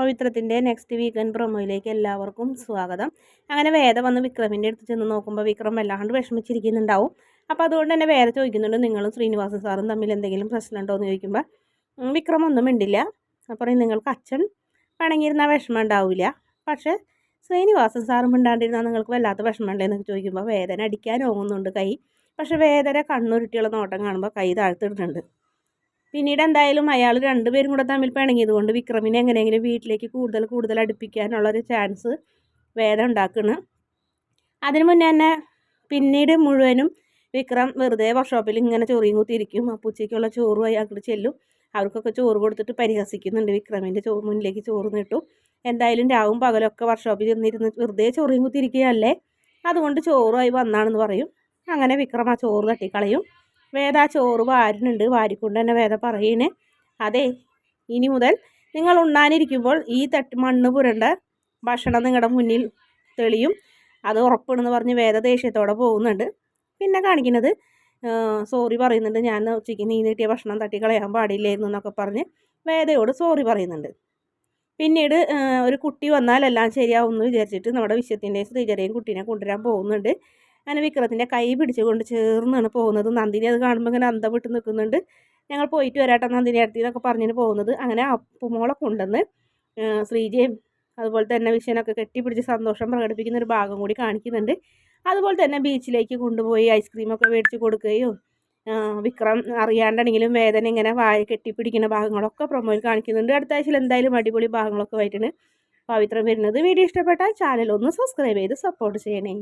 പവിത്രത്തിന്റെ next weekend പ്രൊമോയിലേക്ക് എല്ലാവർക്കും സ്വാഗതം. അങ്ങനെ വേദ വന്ന് വിക്രമിന്റെ അടുത്ത് ചെന്ന് നോക്കുമ്പോൾ വിക്രം വല്ലാണ്ട് വിഷമിച്ചിരിക്കുന്നുണ്ടാവും. അപ്പോൾ അതുകൊണ്ട് തന്നെ വേറെ ചോദിക്കുന്നുണ്ട് നിങ്ങളും ശ്രീനിവാസ സാറും തമ്മിൽ എന്തെങ്കിലും പ്രശ്നമുണ്ടോ? എന്ന് ചോദിക്കുമ്പോൾ വിക്രം ഒന്നും മിണ്ടില്ല. അപ്പോൾ നിങ്ങൾക്ക് അച്ഛൻ പണങ്ങിയിരുന്ന വിഷമം ഉണ്ടാവില്ല പക്ഷേ ശ്രീനിവാസൻ സാറും മിണ്ടാണ്ടിരുന്നാൽ നിങ്ങൾക്ക് വല്ലാത്ത വിഷമമുണ്ടേ എന്നൊക്കെ ചോദിക്കുമ്പോൾ വേദന അടിക്കാൻ ഓങ്ങുന്നുണ്ട് കൈ. പക്ഷേ വേദന കണ്ണുരുട്ടിയുള്ള നോട്ടം കാണുമ്പോൾ കൈ താഴ്ത്തിടുന്നുണ്ട്. പിന്നീട് എന്തായാലും അയാൾ രണ്ടുപേരും കൂടെ തമ്മിൽ പിണങ്ങിയത് കൊണ്ട് വിക്രമിനെ എങ്ങനെയെങ്കിലും വീട്ടിലേക്ക് കൂടുതൽ കൂടുതൽ അടുപ്പിക്കാനുള്ളൊരു ചാൻസ് വേദം ഉണ്ടാക്കുന്നു അതിനു മുന്നേ തന്നെ പിന്നീട് മുഴുവനും വിക്രം വെറുതെ വർക്ക്ഷോപ്പിൽ ഇങ്ങനെ ചൊറിയും കുത്തിയിരിക്കും. അപ്പൂച്ചയ്ക്കുള്ള ചോറും അയാൾക്ക് ചെല്ലും. അവർക്കൊക്കെ ചോറ് കൊടുത്തിട്ട് പരിഹസിക്കുന്നുണ്ട്. വിക്രമിന്റെ ചോ മുന്നിലേക്ക് ചോറ് നീട്ടു. എന്തായാലും രാവും പകലൊക്കെ വർക്ക്ഷോപ്പിൽ ഇരുന്നിരുന്ന് വെറുതെ ചൊറിയും കുത്തിയിരിക്കുകയല്ലേ? അതുകൊണ്ട് ചോറുമായി വന്നാണെന്ന് പറയും. അങ്ങനെ വിക്രം ആ ചോറ് തട്ടിക്കളയും. വേദ ചോറ് വാരുന്നുണ്ട് വാരിക്കൊണ്ട് തന്നെ വേദ പറയുന്നത് അതെ ഇനി മുതൽ നിങ്ങൾ ഉണ്ണാനിരിക്കുമ്പോൾ ഈ തട്ട് മണ്ണ് പുരണ്ട ഭക്ഷണം നിങ്ങളുടെ മുന്നിൽ തെളിയും. അത് ഉറപ്പാണെന്ന് പറഞ്ഞ് വേദ ദേഷ്യത്തോടെ പോകുന്നുണ്ട്. പിന്നെ കാണിക്കുന്നത് സോറി പറയുന്നുണ്ട്. ഞാൻ ഉച്ചയ്ക്ക് നീ നീട്ടിയ ഭക്ഷണം തട്ടി കളയാൻ പാടില്ലായിരുന്നു എന്നൊക്കെ പറഞ്ഞ് വേദയോട് സോറി പറയുന്നുണ്ട്. പിന്നീട് ഒരു കുട്ടി വന്നാൽ എല്ലാം ശരിയാവും എന്ന് വിചാരിച്ചിട്ട് നമ്മുടെ വിശ്വത്തിന്റെയും സ്ത്രീചരെയും കുട്ടീനെ കൊണ്ടുവരാൻ പോകുന്നുണ്ട്. അങ്ങനെ വിക്രത്തിന്റെ കൈ പിടിച്ചുകൊണ്ട് ചേർന്നാണ് പോകുന്നത്. നന്ദിനി അത് കാണുമ്പോൾ ഇങ്ങനെ അന്തം വിട്ട് നിൽക്കുന്നുണ്ട്. ഞങ്ങൾ പോയിട്ട് വരാട്ടോ നന്ദിനി അടുത്ത് എന്നൊക്കെ പറഞ്ഞിട്ട് പോകുന്നത്. അങ്ങനെ അപ്പുമോളെ കൊണ്ടുവന്ന് ശ്രീജയും അതുപോലെ തന്നെ വിഷയനൊക്കെ കെട്ടിപ്പിടിച്ച് സന്തോഷം പ്രകടിപ്പിക്കുന്ന ഒരു ഭാഗം കൂടി കാണിക്കുന്നുണ്ട്. അതുപോലെ തന്നെ ബീച്ചിലേക്ക് കൊണ്ടുപോയി ഐസ്ക്രീമൊക്കെ മേടിച്ച് കൊടുക്കുകയും വിക്രം അറിയാണ്ടാണെങ്കിലും വേദന ഇങ്ങനെ വായ കെട്ടിപ്പിടിക്കുന്ന ഭാഗങ്ങളൊക്കെ പ്രൊമോയിൽ കാണിക്കുന്നുണ്ട്. അടുത്ത ആഴ്ചയിൽ എന്തായാലും അടിപൊളി ഭാഗങ്ങളൊക്കെ ആയിട്ടാണ് പവിത്രം വരുന്നത്. വീഡിയോ ഇഷ്ടപ്പെട്ടാൽ ചാനൽ ഒന്ന് സബ്സ്ക്രൈബ് ചെയ്ത് സപ്പോർട്ട് ചെയ്യണേ.